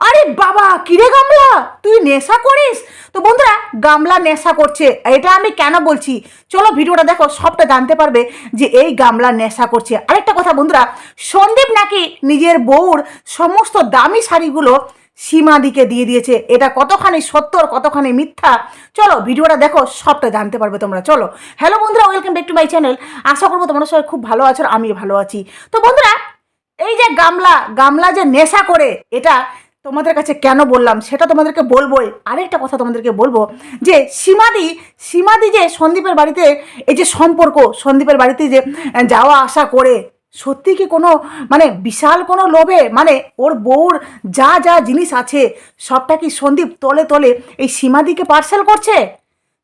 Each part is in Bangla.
আরে বাবা, কিরে গামলা? তুই নেশা করিস? তো বন্ধুরা, গামলা নেশা করছে। এটা আমি কেন বলছি? চলো ভিডিওটা দেখো, সবটা জানতে পারবে যে এই গামলা নেশা করছে। আরেকটা কথা বন্ধুরা, সন্দীপ নাকি নিজের বউর সমস্ত দামি শাড়িগুলো সীমাদিকে দিয়ে দিয়েছে। এটা কতখানি সত্য আর কতখানি মিথ্যা? চলো ভিডিওটা দেখো, সবটা জানতে পারবে তোমরা। চলো। হ্যালো বন্ধুরা, welcome back to my channel. আশা করব তোমরা সবাই খুব ভালো আছো আর আমিও ভালো আছি। তো বন্ধুরা, এই যে গামলা গামলা যে নেশা করে, এটা তোমাদের কাছে কেন বললাম? সেটা তোমাদেরকে বলবোই। আরেকটা কথা তোমাদেরকে বলব, যে সীমাদি সীমাদি যে সন্দীপের বাড়িতে এই যে সম্পর্ক, সন্দীপের বাড়িতে যে যাওয়া আসা করে, সত্যি কি কোনো মানে বিশাল কোনো লোভে? মানে ওর বউর যা যা জিনিস আছে, সবটা কি সন্দীপ তলে তলে এই সীমাদিকে পার্সেল করছে?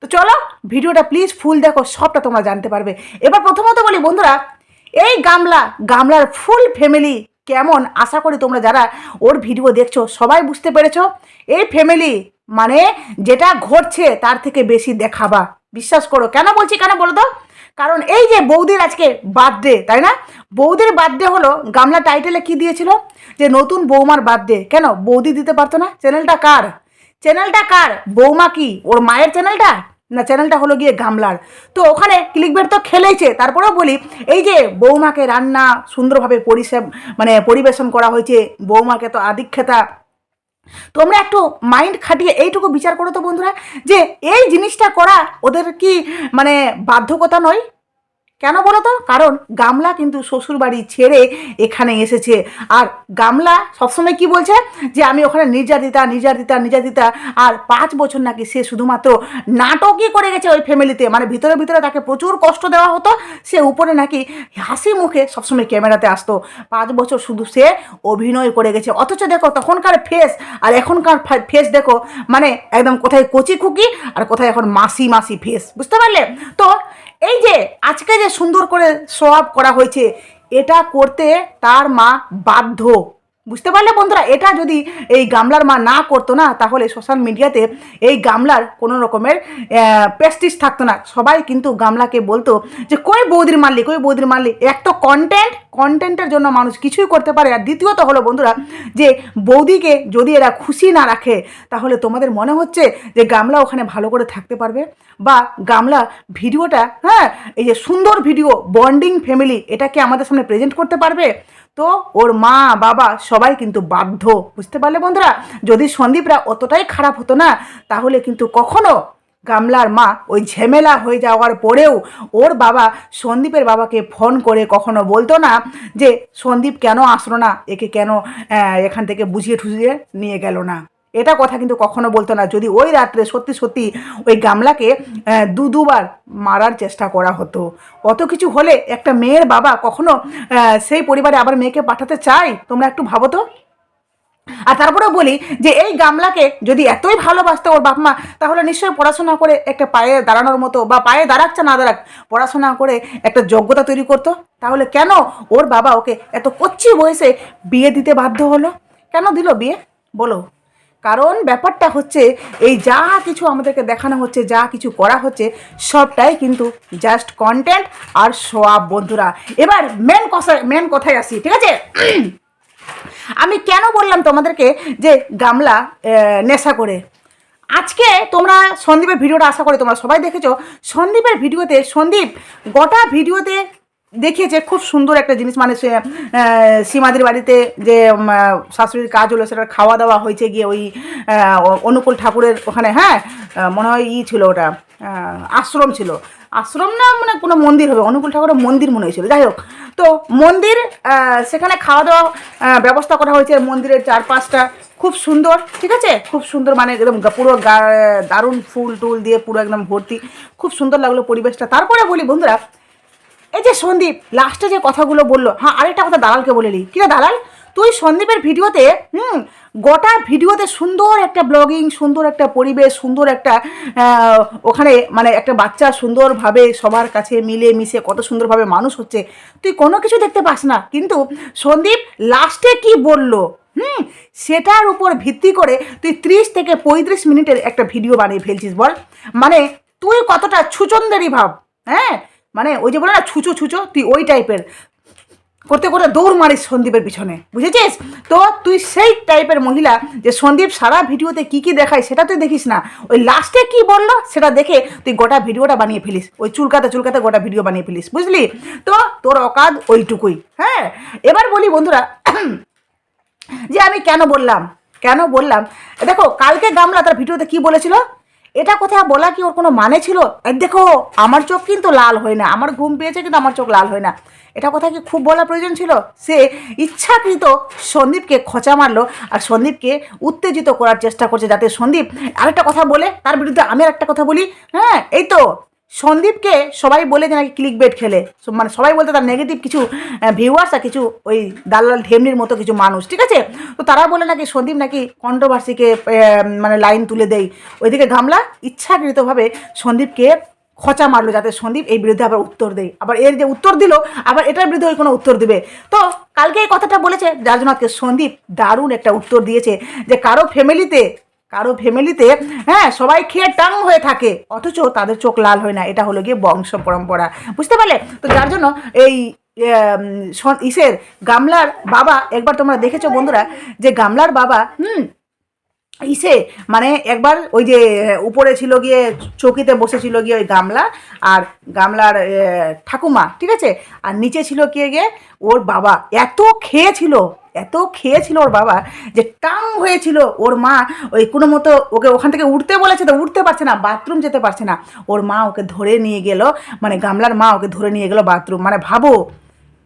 তো চলো, ভিডিওটা প্লিজ ফুল দেখো, সবটা তোমরা জানতে পারবে। এবার প্রথমত বলি বন্ধুরা, এই গামলা, গামলার ফুল ফ্যামিলি কেমন? আশা করি তোমরা যারা ওর ভিডিও দেখছ, সবাই বুঝতে পেরেছ? এই ফ্যামিলি মানে যেটা ঘটছে, তার থেকে বেশি দেখাবা। বিশ্বাস করো। কেন বলছি কেন বলো তো? কারণ এই যে বৌদির আজকে বার্থডে তাই না? বৌদির বার্থডে হলো, গামলা টাইটেলে কি দিয়েছিল? যে নতুন বৌমার বার্থডে কেন? বৌদি দিতে পারতো না? চ্যানেলটা কার? চ্যানেলটা কার? বৌমা কি? ওর মায়ের চ্যানেলটা না চ্যানেলটা হলো গিয়ে গামলার। তো ওখানে ক্লিক ক্লিকবেট তো খেলেইছে। তারপরেও বলি, এই যে বৌমাকে রান্না সুন্দরভাবে পরিষেব মানে পরিবেশন করা হয়েছে, বৌমাকে তো আদিক্ষেতা। তোমরা একটু মাইন্ড খাটিয়ে এইটুকু বিচার করো তো বন্ধুরা, যে এই জিনিসটা করা ওদের কি মানে বাধ্যকতা নয়? কেন বলো তো? কারণ গামলা কিন্তু শ্বশুর বাড়ি ছেড়ে এখানে এসেছে। আর গামলা সবসময় কি বলছে? যে আমি ওখানে নির্যাতিতা নির্যাতিতা নির্যাতিতা, আর পাঁচ বছর নাকি সে শুধুমাত্র নাটকই করে গেছে ওই ফ্যামিলিতে মানে ভিতরে ভিতরে তাকে প্রচুর কষ্ট দেওয়া হতো, সে উপরে নাকি হাসি মুখে সবসময় ক্যামেরাতে আসতো। পাঁচ বছর শুধু সে অভিনয় করে গেছে। অথচ দেখো তখনকার ফেস আর এখনকার ফেস দেখো মানে একদম কোথায় কচি খুকি আর কোথায় এখন মাসি মাসি ফেস বুঝতে পারলে? তো এই যে, আজকে যে সুন্দর করে শো আপ করা হয়েছে, এটা করতে তার মা বাধ্য। বুঝতে পারলে বন্ধুরা, এটা যদি এই গামলার মা না করতো না, তাহলে সোশ্যাল মিডিয়াতে এই গামলার কোনো রকমের প্রেস্টিজ থাকতো না। সবাই কিন্তু গামলাকে বলতো যে, কই বৌদির মারলি কই বৌদির মারলি এক তো কন্টেন্ট কন্টেন্টের জন্য মানুষ কিছুই করতে পারে। আর দ্বিতীয়ত হলো বন্ধুরা, যে বৌদিকে যদি এরা খুশি না রাখে, তাহলে তোমাদের মনে হচ্ছে যে, গামলা ওখানে ভালো করে থাকতে পারবে? বা গামলা ভিডিওটা হ্যাঁ এই যে সুন্দর ভিডিও বন্ডিং ফ্যামিলি এটাকে আমাদের সামনে প্রেজেন্ট করতে পারবে? তো ওর মা, বাবা সবাই কিন্তু বাধ্য। বুঝতে পারলে বন্ধুরা? যদি সন্দীপরা অতটাই খারাপ হতো না, তাহলে কিন্তু কখনো গামলার মা ওই ঝেমেলা হয়ে যাওয়ার পরেও ওর বাবা সন্দীপের বাবাকে ফোন করে কখনো বলতো না যে, সন্দীপ কেন আসলো না? একে কেন এখান থেকে বুঝিয়ে ঠুঝিয়ে নিয়ে গেল না? এটা কথা কিন্তু কখনো বলতো না। যদি ওই রাত্রে সত্যি সত্যি ওই গামলাকে দু দুবার মারার চেষ্টা করা হতো। অত কিছু হলে একটা মেয়ের বাবা কখনো সেই পরিবারে আবার মেয়েকে পাঠাতে চায়? তোমরা একটু ভাবো তো। আর তারপরে বলি যে এই গামলাকে যদি এতই ভালোবাসতো ওর বাপ মা তাহলে নিশ্চয়ই পড়াশোনা করে একটা পায়ে দাঁড়ানোর মতো বা পায়ে দাঁড়াচ্ছে না দাঁড়াক, পড়াশোনা করে একটা যোগ্যতা তৈরি করতো। তাহলে কেন ওর বাবা ওকে এত কচ্ছি বয়সে বিয়ে দিতে বাধ্য হলো? কেন দিল বিয়ে? বলো। কারণ ব্যাপারটা হচ্ছে, এই যা কিছু আমাদেরকে দেখানো হচ্ছে, যা কিছু করা হচ্ছে, সবটাই কিন্তু জাস্ট কন্টেন্ট আর সোয়াব বন্ধুরা। এবার মেন কথা মেন কথায় আসি, ঠিক আছে? আমি কেন বললাম তোমাদেরকে যে গামলা নেশা করে? আজকে তোমরা সন্দীপের ভিডিওটা আশা করি তোমরা সবাই দেখেছ। সন্দীপের ভিডিওতে, সন্দীপ গোটা ভিডিওতে দেখিয়েছে, খুব সুন্দর একটা জিনিস। মানে সে সীমাদির বাড়িতে যে শাশুড়ির কাজ হলো সেটা খাওয়া দাওয়া হয়েছে গিয়ে ওই অনুকূল ঠাকুরের ওখানে হ্যাঁ? মনে হয় ই ছিল ওটা আশ্রম ছিল। আশ্রম না মানে কোনো মন্দির হবে, অনুকূল ঠাকুরের মন্দির মনে হয়েছিল। যাই হোক, তো মন্দির সেখানে খাওয়া দাওয়া ব্যবস্থা করা হয়েছে মন্দিরের চারপাশটা। খুব সুন্দর, ঠিক আছে? খুব সুন্দর মানে একদম পুরো দারুণ ফুল টুল দিয়ে পুরো একদম ভর্তি। খুব সুন্দর লাগল পরিবেশটা। তারপরে বলি, বন্ধুরা এই যে সন্দীপ লাস্টে যে কথাগুলো বলল হ্যাঁ আরেকটা কথা দালালকে বলে নি কিনা দালাল? তুই সন্দীপের ভিডিওতে, হুম, গোটা ভিডিওতে সুন্দর একটা ব্লগিং সুন্দর একটা পরিবেশ, সুন্দর একটা ওখানে মানে একটা বাচ্চা সুন্দরভাবে সবার কাছে মিলে মিশে কত সুন্দরভাবে মানুষ হচ্ছে, তুই কোনো কিছু দেখতে পাস না। কিন্তু সন্দীপ লাস্টে কি বলল? হুম, সেটার উপর ভিত্তি করে তুই ত্রিশ থেকে পঁয়ত্রিশ মিনিটের একটা ভিডিও বানিয়ে ফেলছিস বল। মানে তুই কতটা ছুচন্দেরই ভাব হ্যাঁ? মানে ওই যে বলে না, ছুচো ছুচো, তুই ওই টাইপের করতে করতে দৌড় মারিস সন্দীপের পিছনে, বুঝেছিস? তো তুই সেই টাইপের মহিলা যে সন্দীপ সারা ভিডিওতে কি কি দেখায় সেটা তুই দেখিস না। ওই লাস্টে কি বলল সেটা দেখে তুই গোটা ভিডিওটা বানিয়ে ফেলিস। ওই চুলকাতে চুলকাতে গোটা ভিডিও বানিয়ে ফেলিস, বুঝলি? তো তোর অকাদ ওইটুকুই হ্যাঁ? এবার বলি বন্ধুরা, যে আমি কেন বললাম কেন বললাম? দেখো, কালকে গামলা তার ভিডিওতে কি বলেছিল? এটা কোথায় বলা কি? ওর কোনো মানে ছিল? দেখো, আমার চোখ কিন্তু লাল হয় না। আমার ঘুম পেয়েছে কিন্তু আমার চোখ লাল হয় না। এটা কথা কি খুব বলা প্রয়োজন ছিল? সে ইচ্ছাকৃত সন্দীপকে খোঁচা মারলো আর সন্দীপকে উত্তেজিত করার চেষ্টা করছে যাতে সন্দীপ আরেকটা কথা বলে, তার বিরুদ্ধে আমি আর একটা কথা বলি। হ্যাঁ এই তো। সন্দীপকে সবাই বলে যে নাকি ক্লিক বেট খেলে মানে সবাই বলতে তার নেগেটিভ কিছু ভিউয়ার্স আর কিছু ওই দালাল ঢেমনির মতো কিছু মানুষ, ঠিক আছে? তো তারা বলে নাকি সন্দীপ নাকি কন্ট্রোভার্সিকে মানে লাইন তুলে দেয় ওইদিকে গামলা ইচ্ছাকৃতভাবে সন্দীপকে খচা মারলো যাতে সন্দীপ এই বিরুদ্ধে আবার উত্তর দেয়। আবার এর যে উত্তর দিল, আবার এটার বিরুদ্ধে ওই কোনো উত্তর দিবে। তো কালকে এই কথাটা বলেছে, যার জন্য আজকে সন্দীপ দারুণ একটা উত্তর দিয়েছে যে কারও ফ্যামিলিতে কারও ফ্যামিলিতে হ্যাঁ সবাই খেয়ে টাং হয়ে থাকে, অথচ তাদের চোখ লাল হয় না, এটা হলো গিয়ে বংশ পরম্পরা। বুঝতে পারলে? তো যার জন্য এই ইসের গামলার বাবা, একবার তোমরা দেখেছ বন্ধুরা, যে গামলার বাবা, হুম ইসে মানে একবার ওই যে, উপরে ছিল গিয়ে চৌকিতে বসেছিল গিয়ে ওই গামলা আর গামলার ঠাকুমা, ঠিক আছে? আর নিচে ছিল কে গিয়ে ওর বাবা। এত খেয়েছিল এত খেয়েছিল ওর বাবা যে টাং হয়েছিল। ওর মা ওই কোনো মতো ওকে ওখান থেকে উঠতে বলেছে তো উঠতে পারছে না, বাথরুম যেতে পারছে না। ওর মা ওকে ধরে নিয়ে গেল মানে গামলার মা ওকে ধরে নিয়ে গেল বাথরুম। মানে ভাবো,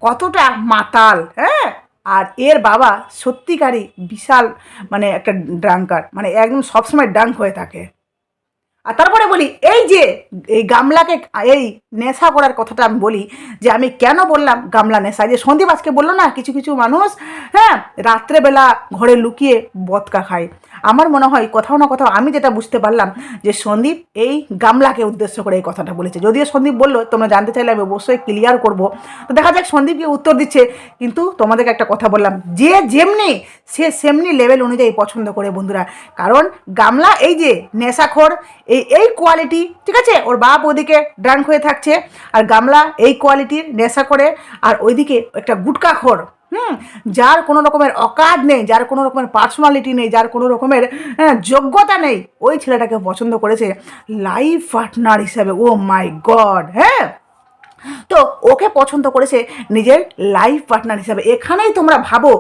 কতটা মাতাল হ্যাঁ? আর এর বাবা সত্যিকারই বিশাল মানে একটা ড্রাঙ্কার মানে একদম সবসময় ড্রাঙ্ক হয়ে থাকে। আর তারপরে বলি, এই যে, এই গামলাকে, এই নেশা করার কথাটা আমি বলি, যে আমি কেন বললাম গামলা নেশা? যে সন্দীপ আজকে বলল না, কিছু কিছু মানুষ হ্যাঁ রাত্রেবেলা ঘরে লুকিয়ে বদকা খায়। আমার মনে হয় কোথাও না কোথাও আমি যেটা বুঝতে পারলাম যে সন্দীপ এই গামলাকে উদ্দেশ্য করে এই কথাটা বলেছে। যদিও সন্দীপ বলল, তোমরা জানতে চাইলে আমি অবশ্যই ক্লিয়ার করব। তো দেখা যাক সন্দীপকে উত্তর দিচ্ছে, কিন্তু তোমাদেরকে একটা কথা বললাম, যে যেমনি, সে সেমনি লেভেল অনুযায়ী পছন্দ করে বন্ধুরা। কারণ গামলা এই যে নেশাখোর, এই এই কোয়ালিটি ঠিক আছে? ওর বাপ ওদিকে ড্রাঙ্ক হয়ে থাকছে, আর গামলা এই কোয়ালিটির নেশা করে আর ওইদিকে একটা গুটকা গুটকাখোর হুম যার কোনো রকমের অকাদ নেই যার কোনো রকমের পার্সোনালিটি নেই যার কোনো রকমের হ্যাঁ, যোগ্যতা নেই ওই ছেলেটাকে পছন্দ করেছে লাইফ পার্টনার হিসাবে। ও মাই গড হ্যাঁ? তো ওকে পছন্দ করেছে নিজের লাইফ পার্টনার হিসাবে। এখানেই তোমরা ভাবো,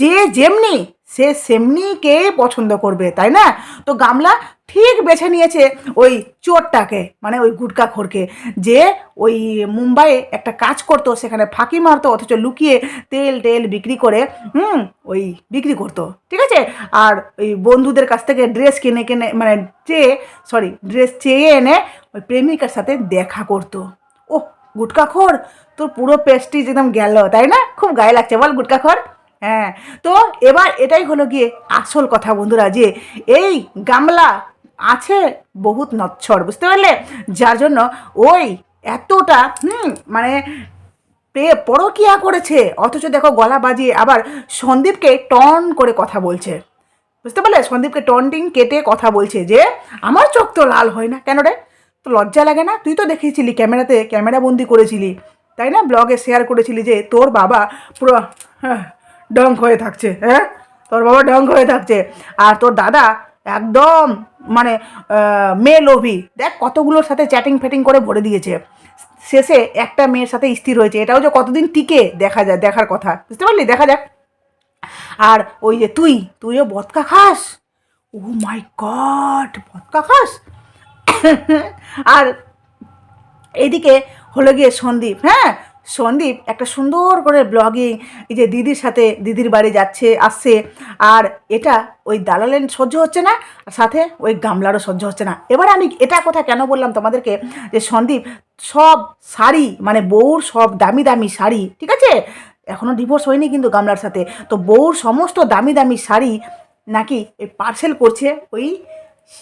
যে যেমনি, সে সেমনিকে পছন্দ করবে, তাই না? তো গামলা ঠিক বেছে নিয়েছে ওই চোরটাকে মানে ওই গুটকা খোরকে, যে ওই মুম্বাইয়ে একটা কাজ করতো, সেখানে ফাঁকি মারতো, অথচ লুকিয়ে তেল টেল বিক্রি করে, হুম, ওই বিক্রি করতো, ঠিক আছে? আর ওই বন্ধুদের কাছ থেকে ড্রেস কিনে কিনে মানে চেয়ে সরি ড্রেস চেয়ে এনে ওই প্রেমিকার সাথে দেখা করতো। গুটকাখোর তোর পুরো পেস্টিজ একদম গেল, তাই না? খুব গায়ে লাগছে, বল গুটকাখোর হ্যাঁ তো এবার এটাই হলো গিয়ে আসল কথা বন্ধুরা, যে এই গামলা আছে বহুত নচ্ছর, বুঝতে পারলে? যার জন্য ওই এতটা, হুম মানে পরকিয়া করেছে, অথচ দেখো গলা বাজিয়ে আবার সন্দীপকে টন করে কথা বলছে। বুঝতে পারলে? সন্দীপকে টনটিং কেটে কথা বলছে যে, আমার চোখ তো লাল হয় না, কেন রে? তো লজ্জা লাগে না? তুই তো দেখিয়েছিলি ক্যামেরাতে ক্যামেরা বন্দি করেছিলি। তাই না? ব্লগে শেয়ার করেছিলি যে তোর বাবা পুরো হ্যাঁ, ডঙ্ক হয়ে থাকছে হ্যাঁ? তোর বাবা ডঙ্ক হয়ে থাকছে। আর তোর দাদা একদম মানে মেয়ে লোভী। দেখ কতগুলোর সাথে চ্যাটিং ফ্যাটিং করে ভরে দিয়েছে। শেষে একটা মেয়ের সাথে স্থির হয়েছে। এটাও যে কতদিন টিকে দেখা যায় দেখার কথা। বুঝতে পারলি? দেখা যাক। আর ওই যে তুই তুইও বদকা খাস? ও মাই গড বদকা খাস? আর এদিকে হলো গিয়ে সন্দীপ হ্যাঁ? সন্দীপ একটা সুন্দর করে ব্লগিং এই যে দিদির সাথে দিদির বাড়ি যাচ্ছে, আসছে। আর এটা ওই দালালের সহ্য হচ্ছে না, আর সাথে ওই গামলারও সহ্য হচ্ছে না। এবার আমি এটা কথা কেন বললাম তোমাদেরকে? যে সন্দীপ সব শাড়ি মানে বউর সব দামি দামি শাড়ি, ঠিক আছে? এখনও ডিভোর্স হয়নি কিন্তু গামলার সাথে। তো বউর সমস্ত দামি দামি শাড়ি নাকি এই পার্সেল করছে ওই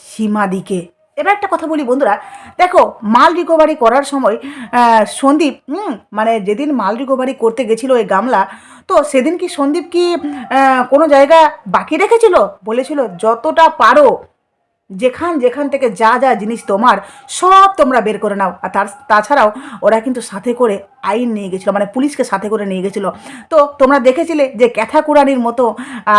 সীমাদিকে। এবার একটা কথা বলি বন্ধুরা। দেখো, মাল রিকভারি করার সময় সন্দীপ মানে যেদিন মাল রিকভারি করতে গেছিল ওই গামলা, তো সেদিন কি সন্দীপ কি কোনো জায়গা বাকি রেখেছিল? বলেছিল, যতটা পারো, যেখান যেখান থেকে যা যা জিনিস তোমার, সব তোমরা বের করে নাও। আর তার, তাছাড়াও ওরা কিন্তু সাথে করে আইন নিয়ে গেছিল মানে পুলিশকে সাথে করে নিয়ে গেছিল। তো তোমরা দেখেছিলে যে ক্যাথা কুরানির মতো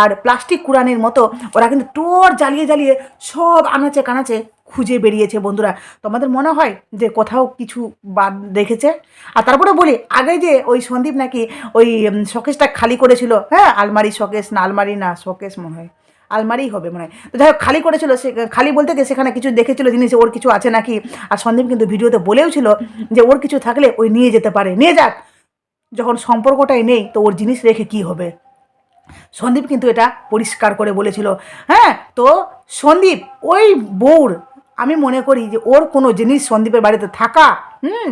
আর প্লাস্টিক কুরানির মতো, ওরা কিন্তু টোর জ্বালিয়ে জ্বালিয়ে সব আনাচে কানাচে খুঁজে বেরিয়েছে বন্ধুরা। তোমাদের মনে হয় যে কোথাও কিছু বাদ রেখেছে আর তারপরে বলি, আগে যে ওই সন্দীপ নাকি ওই শকেসটা খালি করেছিল হ্যাঁ? আলমারি শকেস না, আলমারি না, শকেস মনে হয়। আলমারি হবে মনে হয়। তো যাই হোক, খালি করেছিল সে, খালি বলতে গিয়ে সেখানে কিছু দেখেছিল জিনিস, ওর কিছু আছে নাকি? আর সন্দীপ কিন্তু ভিডিওতে বলেও ছিল যে ওর কিছু থাকলে ওই নিয়ে যেতে পারে। নিয়ে যাক। যখন সম্পর্কটাই নেই, তো ওর জিনিস রেখে কি হবে? সন্দীপ কিন্তু এটা পরিষ্কার করে বলেছিল। হ্যাঁ? তো সন্দীপ, ওই বউর আমি মনে করি যে ওর কোনো জিনিস সন্দীপের বাড়িতে থাকা, হুম,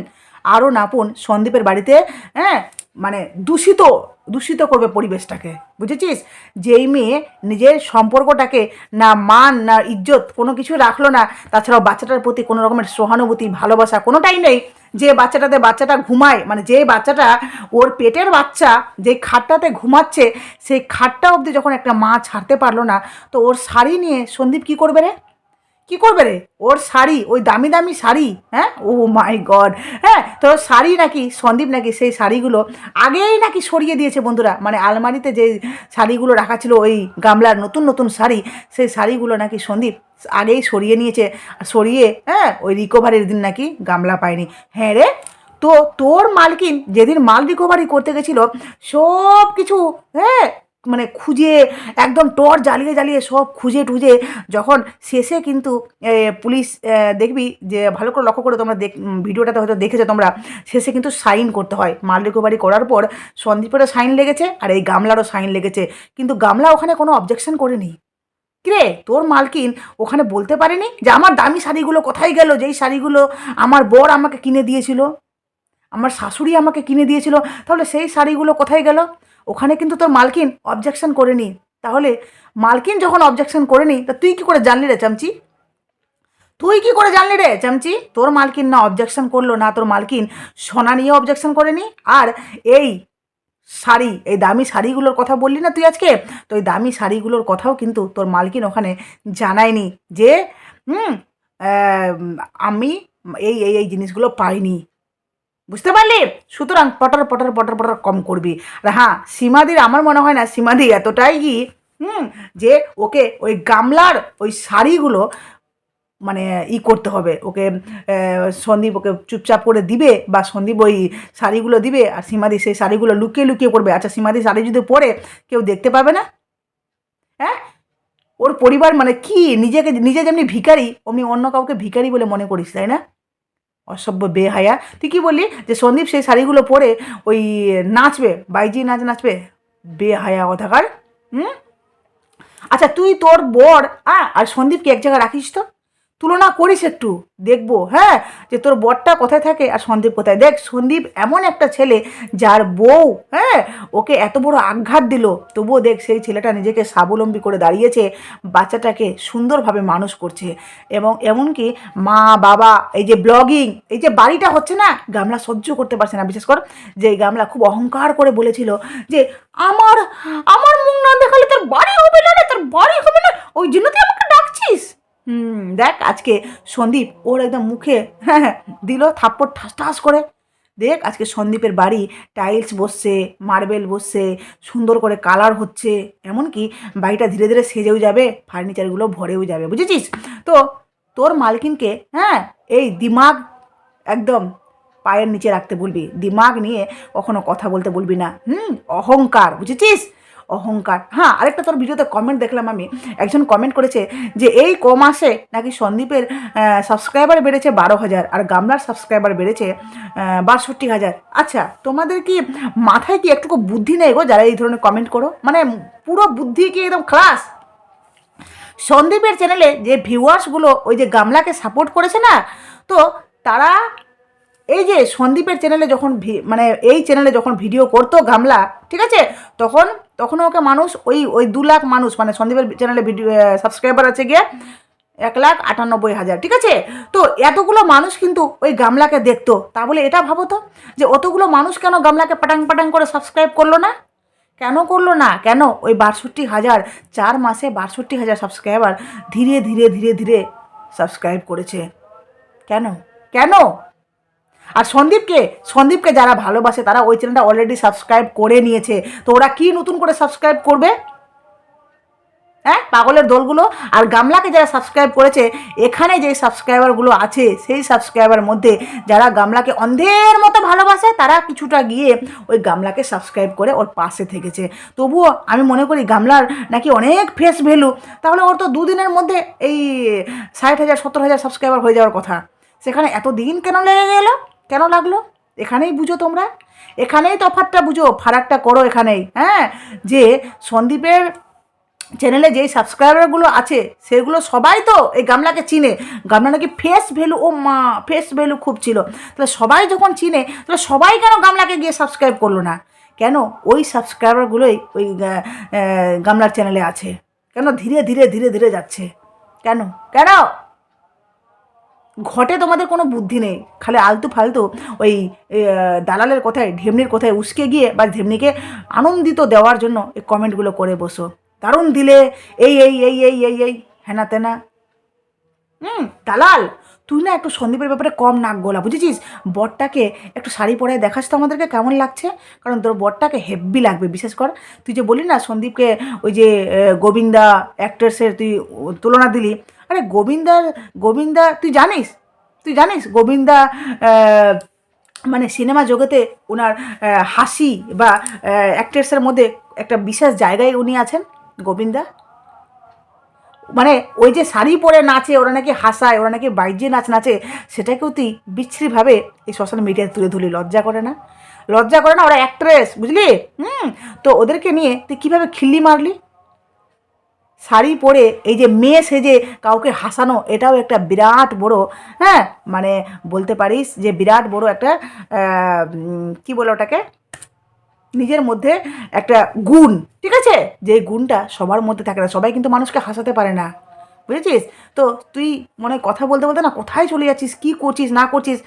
আরও নাপুন সন্দীপের বাড়িতে হ্যাঁ মানে দূষিত দূষিত করবে পরিবেশটাকে, বুঝেছিস? যেই মেয়ে নিজের সম্পর্কটাকে না মান, না ইজ্জত কোনো কিছু রাখল না, তাছাড়াও বাচ্চাটার প্রতি কোনো রকমের সহানুভূতি, ভালোবাসা কোনোটাই নেই, যে বাচ্চাটাতে বাচ্চাটা ঘুমায় মানে যে বাচ্চাটা ওর পেটের বাচ্চা, যে খাটটাতে ঘুমাচ্ছে, সেই খাটটা অবধি যখন একটা মা ছাড়তে পারল না, তো ওর শাড়ি নিয়ে সন্দীপ কী করবে রে? কি করবে রে? ওর শাড়ি, ওই দামি দামি শাড়ি হ্যাঁ? ও মাই গড হ্যাঁ? তো শাড়ি নাকি, সন্দীপ নাকি সেই শাড়িগুলো আগেই নাকি সরিয়ে দিয়েছে বন্ধুরা। মানে আলমারিতে যে শাড়িগুলো রাখা ছিল, ওই গামলার নতুন নতুন শাড়ি, সেই শাড়িগুলো নাকি সন্দীপ আগেই সরিয়ে নিয়েছে। সরিয়ে হ্যাঁ? ওই রিকভারির দিন নাকি গামলা পায়নি। হ্যাঁ রে? তো তোর মালকিন যেদিন মাল রিকভারি করতে গেছিল সব কিছু হ্যাঁ? মানে খুঁজে, একদম টর্চ জ্বালিয়ে জ্বালিয়ে সব খুঁজে টুজে যখন শেষে কিন্তু পুলিশ দেখবি যে ভালো করে লক্ষ্য করে তোমরা দেখ ভিডিওটাতে হয়তো দেখেছ তোমরা, শেষে কিন্তু সাইন করতে হয়। মাল রিকভারি করার পর সন্দীপেরও সাইন লেগেছে আর এই গামলারও সাইন লেগেছে। কিন্তু গামলা ওখানে কোনো অবজেকশন করেনি। কিরে তোর মালকিন ওখানে বলতে পারেনি যে আমার দামি শাড়িগুলো কোথায় গেল? যেই শাড়িগুলো আমার বর আমাকে কিনে দিয়েছিল, আমার শাশুড়ি আমাকে কিনে দিয়েছিল, তাহলে সেই শাড়িগুলো কোথায় গেল? ওখানে কিন্তু তোর মালকিন অবজেকশন করেনি। তাহলে মালকিন যখন অবজেকশন করেনি, তা তুই কি করে জানলি রে চামচি? তুই কি করে জানলি রে চামচি? তোর মালকিন না অবজেকশন করল না, তোর মালকিন সোনা নিয়ে অবজেকশন করেনি। আর এই শাড়ি, এই দামি শাড়িগুলোর কথা বললি না তুই আজকে? তো এই দামি শাড়িগুলোর কথাও কিন্তু তোর মালকিন ওখানে জানায়নি যে, হুম আমি এই এই এই জিনিসগুলো পাইনি। বুঝতে পারলি? সুতরাং পটার পটার পটার পটার কম করবি। আর হ্যাঁ সীমাদির আমার মনে হয় না, সীমাদি এতটাই কি, হুম, যে ওকে ওই গামলার ওই শাড়িগুলো মানে ই করতে হবে। ওকে সন্দীপ ওকে চুপচাপ করে দিবে বা সন্দীপ ওই শাড়িগুলো দিবে আর সীমাদি সেই শাড়িগুলো লুকিয়ে লুকিয়ে পড়বে আচ্ছা সীমাদি শাড়ি যদি পরে কেউ দেখতে পাবে না? হ্যাঁ? ওর পরিবার মানে কি? নিজেকে, নিজে যেমনি ভিখারি, অমনি অন্য কাউকে ভিখারি বলে মনে করিস, তাই না? অসভ্য বেহায়া। তুই কি বললি যে সন্দীপ সেই শাড়িগুলো পরে ওই নাচবে? বাইজি নাচ নাচবে? বেহায়া কথাকার হুম? আচ্ছা তুই তোর বর আর সন্দীপকে এক জায়গায় রাখিস তো? তুলনা করিস একটু, দেখব হ্যাঁ? যে তোর বরটা কোথায় থাকে আর সন্দীপ কোথায়? দেখ, সন্দীপ এমন একটা ছেলে যার বউ হ্যাঁ? ওকে এত বড় আঘাত দিল। তবুও দেখ, সেই ছেলেটা নিজেকে স্বাবলম্বী করে দাঁড়িয়েছে, বাচ্চাটাকে সুন্দরভাবে মানুষ করছে। এবং এমনকি মা, বাবা, এই যে ব্লগিং এই যে বাড়িটা হচ্ছে না, গামলা সহ্য করতে পারছে না। বিশেষ করে, যে গামলা খুব অহংকার করে বলেছিল যে, আমার আমার মুখ না দেখালে তোর বাড়ি হবে না তোর বাড়ি হবে না। ওই জন্য তুই আমাকে ডাকছিস? হুম, দেখ আজকে সন্দীপ ওর একদম মুখে হ্যাঁ হ্যাঁ দিল থাপ্পড় ঠাস ঠাস করে। দেখ আজকে সন্দীপের বাড়ি টাইলস বসছে মার্বেল বসছে, সুন্দর করে কালার হচ্ছে। এমনকি বাড়িটা ধীরে ধীরে সেজেও যাবে ফার্নিচারগুলো ভরেও যাবে, বুঝেছিস? তো তোর মালকিনকে হ্যাঁ এই দিমাগ একদম পায়ের নিচে রাখতে বলবি। দিমাগ নিয়ে কখনো কথা বলতে বলবি না। হুম, অহংকার, বুঝেছিস? অহংকার। হ্যাঁ আরেকটা তোর ভিডিওতে কমেন্ট দেখলাম আমি। একজন কমেন্ট করেছে যে, এই ক মাসে নাকি সন্দীপের সাবস্ক্রাইবার বেড়েছে বারো হাজার আর গামলার সাবস্ক্রাইবার বেড়েছে বাষট্টি হাজার। আচ্ছা তোমাদের কি মাথায় কি একটুকু বুদ্ধি নেই গো যারা এই ধরনের কমেন্ট করো? মানে পুরো বুদ্ধি কি একদম ক্লাস সন্দীপের চ্যানেলে যে ভিউয়ার্সগুলো ওই যে গামলাকে সাপোর্ট করেছে না, তো তারা এই যে সন্দীপের চ্যানেলে যখন মানে এই চ্যানেলে যখন ভিডিও করতো গামলা, ঠিক আছে? তখন তখন ওকে মানুষ ওই ওই দু লাখ মানুষ মানে সন্দীপের চ্যানেলে ভিডিও সাবস্ক্রাইবার আছে গিয়ে এক লাখ আটানব্বই হাজার, ঠিক আছে? তো এতগুলো মানুষ কিন্তু ওই গামলাকে দেখতো। তা বলে এটা ভাবো তো, যে অতগুলো মানুষ কেন গামলাকে পাটাং পাটাং করে সাবস্ক্রাইব করল না? কেন করল না? কেন? ওই বাষট্টি হাজার, চার মাসে বাষট্টি হাজার সাবস্ক্রাইবার ধীরে ধীরে ধীরে ধীরে সাবস্ক্রাইব করেছে। কেন? কেন? আর সন্দীপকে সন্দীপকে যারা ভালোবাসে, তারা ওই চ্যানেলটা অলরেডি সাবস্ক্রাইব করে নিয়েছে। তো ওরা কি নতুন করে সাবস্ক্রাইব করবে? হ্যাঁ পাগলের দোলগুলো? আর গামলাকে যারা সাবস্ক্রাইব করেছে, এখানে যে সাবস্ক্রাইবারগুলো আছে, সেই সাবস্ক্রাইবার মধ্যে যারা গামলাকে অন্ধের মতো ভালোবাসে, তারা কিছুটা গিয়ে ওই গামলাকে সাবস্ক্রাইব করে ওর পাশে থেকেছে। তবুও আমি মনে করি গামলার নাকি অনেক ফেস ভ্যালু তাহলে ওর তো দুদিনের মধ্যে এই ষাট হাজার, সত্তর হাজার সাবস্ক্রাইবার হয়ে যাওয়ার কথা। সেখানে এত দিন কেন লেগে গেল? কেন লাগল? এখানেই বুঝো তোমরা। এখানেই তফাতটা বুঝো, ফারাকটা করো এখানেই হ্যাঁ? যে সন্দীপের চ্যানেলে যেই সাবস্ক্রাইবারগুলো আছে, সেগুলো সবাই তো এই গামলাকে চিনে। গামলা নাকি ফেস ভ্যালু ও মা ফেস ভ্যালু খুব ছিল। তাহলে সবাই যখন চিনে, তাহলে সবাই কেন গামলাকে গিয়ে সাবস্ক্রাইব করল না? কেন ওই সাবস্ক্রাইবারগুলোই ওই গামলার চ্যানেলে আছে? কেন ধীরে ধীরে ধীরে ধীরে যাচ্ছে? কেন? কেন? ঘটে তোমাদের কোনো বুদ্ধি নেই। খালি আলতু ফালতু ওই দালালের কথায়, ঢেমনির কথায় উস্কে গিয়ে বা ঢেমনিকে আনন্দিত দেওয়ার জন্য এই কমেন্টগুলো করে বসো। দারুণ দিলে এই এই এই এই এই এই, হেনা তেনা। হুম, দালাল, তুই না একটু সন্দীপের ব্যাপারে কম নাক গোলা, বুঝেছিস? বরটাকে একটু শাড়ি পরায় দেখাস তো আমাদেরকে কেমন লাগছে? কারণ তোর বরটাকে হেভি লাগবে, বিশেষ কর। তুই যে বলি না সন্দীপকে ওই যে গোবিন্দা অ্যাক্টার্সের তুই তুলনা দিলি আরে গোবিন্দার, গোবিন্দা, তুই জানিস? তুই জানিস গোবিন্দা মানে সিনেমা জগতে ওনার হাসি বা অ্যাক্ট্রেসের মধ্যে একটা বিশেষ জায়গায় উনি আছেন? গোবিন্দা? মানে ওই যে শাড়ি পরে নাচে, ওরা নাকি হাসায়, ওরা নাকি বাইজে নাচ নাচে, সেটাকেও তুই বিচ্ছিরিভাবে এই সোশ্যাল মিডিয়ায় তুলে ধুলি লজ্জা করে না? লজ্জা করে না? ওরা অ্যাক্ট্রেস বুঝলি? হুম? তো ওদেরকে নিয়ে তুই কীভাবে খিল্লি মারলি? শাড়ি পরে এই যে মেয়ে সেজে কাউকে হাসানো, এটাও একটা বিরাট বড় হ্যাঁ? মানে বলতে পারিস যে বিরাট বড় একটা কি বলে ওটাকে? নিজের মধ্যে একটা গুণ, ঠিক আছে? যে গুণটা সবার মধ্যে থাকে না, সবাই কিন্তু মানুষকে হাসাতে পারে না, বুঝেছিস? তো তুই মনে কথা বলতে বলতে না, কোথায় চলে যাচ্ছিস, কী করছিস, না করছিস?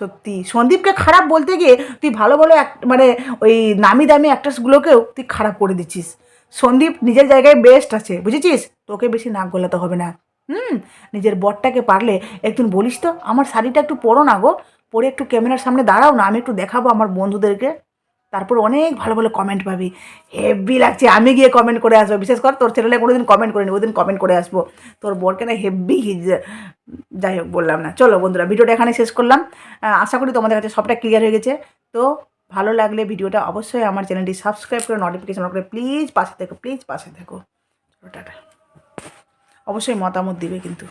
সত্যি, সন্দীপকে খারাপ বলতে গিয়ে তুই ভালো ভালো এক মানে ওই নামি দামি অ্যাক্ট্রেসগুলোকেও তুই খারাপ করে দিচ্ছিস। সন্দীপ নিজের জায়গায় বেস্ট আছে, বুঝেছিস? তোকে বেশি নাক গলাতে হবে না। হুম, নিজের বরটাকে পারলে একদিন বলিস তো, আমার শাড়িটা একটু পরো না গো। পরে একটু ক্যামেরার সামনে দাঁড়াও না, আমি একটু দেখাবো আমার বন্ধুদেরকে। তারপর অনেক ভালো ভালো কমেন্ট পাবি। হেভি লাগছে, আমি গিয়ে কমেন্ট করে আসব। বিশেষ কর, তোর ছেলেটা কোনো দিন কমেন্ট করিনি ওদিন কমেন্ট করে আসব। তোর বরকে না হেভি যাই হোক, বললাম না। চলো বন্ধুরা ভিডিওটা এখানে শেষ করলাম। আশা করি তোমাদের কাছে সবটা ক্লিয়ার হয়ে গেছে। তো ভালো লাগলে ভিডিওটা অবশ্যই আমার চ্যানেলটি সাবস্ক্রাইব করে নোটিফিকেশন করে প্লিজ পাশে থেকো প্লিজ পাশে থেকো। টাটা। অবশ্যই মতামত দিবে কিন্তু।